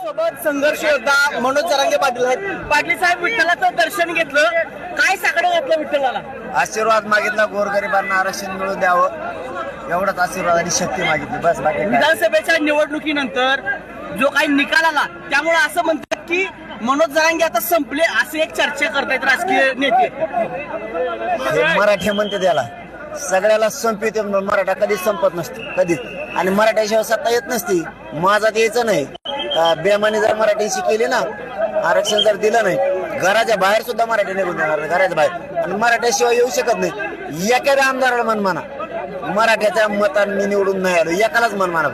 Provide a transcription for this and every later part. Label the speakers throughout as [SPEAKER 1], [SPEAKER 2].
[SPEAKER 1] सोबत संघर्ष योद्धा मनोज जरांगे पाटील आहेत. पाटील साहेब विठ्ठलाचं दर्शन घेतलं. काय साकडं घातलं विठ्ठलाला?
[SPEAKER 2] आशीर्वाद मागितला गोरगरिबांना आरक्षण मिळू द्यावं. एवढाच आशीर्वाद आणि शक्ती मागितली बस बाकी काय.
[SPEAKER 1] विधानसभेच्या निवडणुकीनंतर जो काही निकाल आला त्यामुळे असं म्हणतात की मनोज जरांगे आता संपले असे एक चर्चा करतायत राजकीय नेते.
[SPEAKER 2] हे मराठी म्हणते त्याला सगळ्याला संपित मराठा कधीच संपत नसतो कधीच. आणि मराठ्याशिवाय सत्ता येत नसती माझात यायचं नाही. बेमानी जर मराठीशी केली ना आरक्षण जर दिलं नाही घराच्या बाहेर सुद्धा मराठी निघून जाणार नाही, घराच्या बाहेर. आणि मराठ्याशिवाय येऊ शकत नाही. एखाद्या आमदाराला मन म्हणा मराठ्याच्या मतांनी निवडून नाही आलो एकालाच मन म्हणा.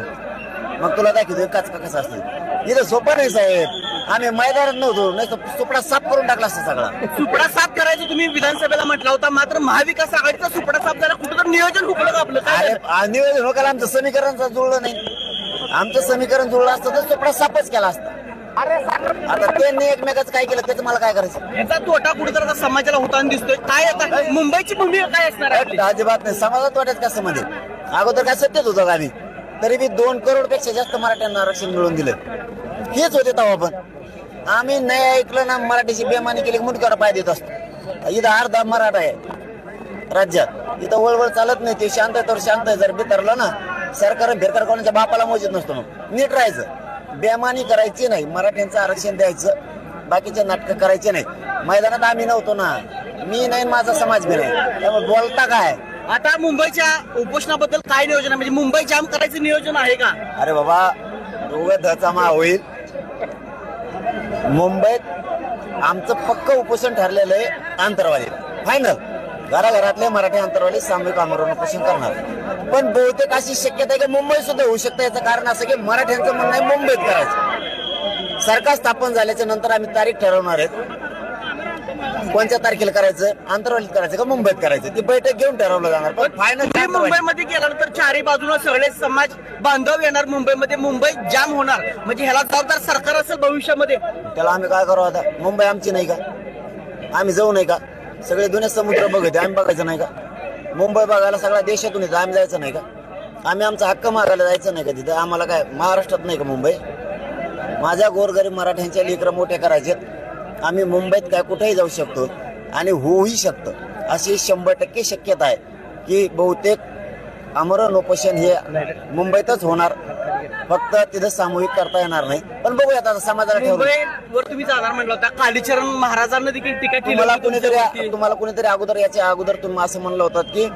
[SPEAKER 2] मग तुला दाखवतो काच का कसं असतं इथं सोपं नाही साहेब. आम्ही मैदानात नव्हतो नाही तर सुपडा साफ करून टाकला असता सगळा.
[SPEAKER 1] सुपडा साफ करायचं तुम्ही विधानसभेला म्हटला होता मात्र महाविकास आघाडीचा सुपडा साफ झाला कुठं तर नियोजन हुकलं का आपलं? काय
[SPEAKER 2] नियोजन हो आमचं समीकरणचं जुळलं नाही. आमचं समीकरण जुळलं असतं तर चोपडा सापच केला असता. आता त्यांनी एकमेकाचं काय केलं त्याचं मला काय करायचं?
[SPEAKER 1] याचा तोटा कुठेतरी आता समाजाला होताना दिसतोय. काय आता? मुंबईची भूमिका काय असणार आहे आपली?
[SPEAKER 2] अजिबात नाही. समाजात वाटत कसं मध्ये अगोदर काय सत्यच होतं का आम्ही तरी बी दोन करोडपेक्षा जास्त मराठ्यांना आरक्षण मिळवून दिलं. हेच होते तेव्हा पण. आम्ही नाही ऐकलं ना मराठीची बेमानी केली की पाय देत असतो. इथं अर्धा मराठा आहे राज्यात. इथं वळवळ चालत नाही ते शांत आहे तर शांत आहे. जर बितरलं ना सरकार भिरकर कोणाच्या बापाला मोजित नसतो नीट राहायचं. बेमानी करायची नाही. मराठ्यांचं आरक्षण द्यायचं. बाकीचे नाटकं करायचे नाही. मैदानात आम्ही नव्हतो ना. मी नाही माझा समाज बी नाही. त्यामुळे बोलता काय?
[SPEAKER 1] आता मुंबईच्या उपोषणाबद्दल काय नियोजन आहे? म्हणजे मुंबई जाम करायचं नियोजन आहे का?
[SPEAKER 2] अरे बाबा उगा धचा मा होईल. मुंबईत आमचं पक्क उपोषण ठरलेलं आहे आंतरवाली फायनल घराघरातले मराठी आंतरवाली सामूहिक आमरण उपोषण करणार. पण बहुतेक अशी शक्यता आहे की मुंबई सुद्धा होऊ शकते. याचं कारण असं की मराठ्यांचं म्हणणं आहे मुंबईत करायचं. सरकार स्थापन झाल्याच्यानंतर आम्ही तारीख ठरवणार आहेत. कोणत्या तारखेला करायचं? आंतरवालीत करायचं का मुंबईत करायचं? ती बैठक घेऊन ठरवलं जाणार. पण फायनल
[SPEAKER 1] मुंबईमध्ये गेल्यानंतर चारही बाजूला सगळे समाज बांधव येणार. मुंबईमध्ये मुंबई जाम होणार. म्हणजे ह्याला जबाबदार सरकार असेल भविष्यामध्ये.
[SPEAKER 2] त्याला आम्ही काय करू आता? मुंबई आमची नाही का? आम्ही जाऊ नाही का? सगळे दोन्ही समुद्र बघत आम्ही बघायचं नाही का? मुंबई बघायला सगळ्या देशातून येतो आम्ही जायचं नाही का? आम्ही आमचा हक्क मागायला जायचं नाही का तिथं? आम्हाला काय महाराष्ट्रात नाही का मुंबई? माझ्या गोरगरीब मराठ्यांच्या लेकरं मोठे करायचे आम्ही मुंबईत काय कुठेही जाऊ शकतो आणि होऊही शकतं. अशी शंभर टक्के शक्यता आहे की बहुतेक आमरण उपोषण हे मुंबईतच होणार. फक्त तिथं सामूहिक करता येणार नाही. पण बघूयात आता समाजाला ठेवलं
[SPEAKER 1] मुंबईवर तुम्ही जाणार म्हटलं होता कालीचरण महाराजांना देखील टीका केली
[SPEAKER 2] तुम्हाला
[SPEAKER 1] होती
[SPEAKER 2] कुणीतरी
[SPEAKER 1] तुमच्यावरती.
[SPEAKER 2] तुम्हाला कुणीतरी अगोदर याच्या अगोदर तुम्ही असं म्हणलं होतं की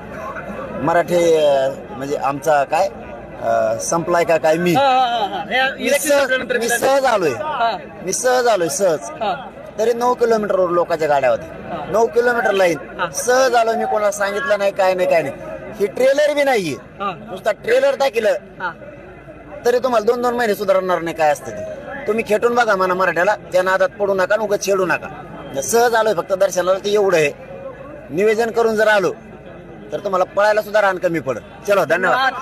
[SPEAKER 2] मराठी अं, म्हणजे आमचा काय अं, संपलाय का काय मी?
[SPEAKER 1] हा, हा, हा, हा. हे
[SPEAKER 2] मी
[SPEAKER 1] election
[SPEAKER 2] सहज
[SPEAKER 1] संपल्यानंतर
[SPEAKER 2] मी सहज आलोय.
[SPEAKER 1] हा,
[SPEAKER 2] मी सहज आलोय सहज.
[SPEAKER 1] हा.
[SPEAKER 2] तरी नऊ किलोमीटरवर लोकांच्या गाड्या होत्या. नऊ किलोमीटर लाईन. सहज आलो मी कोणाला सांगितलं नाही काय नाही काय नाही. ही ट्रेलर बी नाहीये.
[SPEAKER 1] हा,
[SPEAKER 2] नुसता ट्रेलर दाखिलं.
[SPEAKER 1] हा.
[SPEAKER 2] तरी तुम्हाला दोन दोन महिने सुधारणार नाही काय असतं ते तुम्ही खेटून बघा म्हणा मराठ्याला त्या नादात पडू नका उगाच छेडू नका सहज आलोय फक्त दर्शनाला ते एवढं आहे निवेदन करून जर आलो तर तुम्हाला पळायला सुद्धा रान कमी पडत चलो धन्यवाद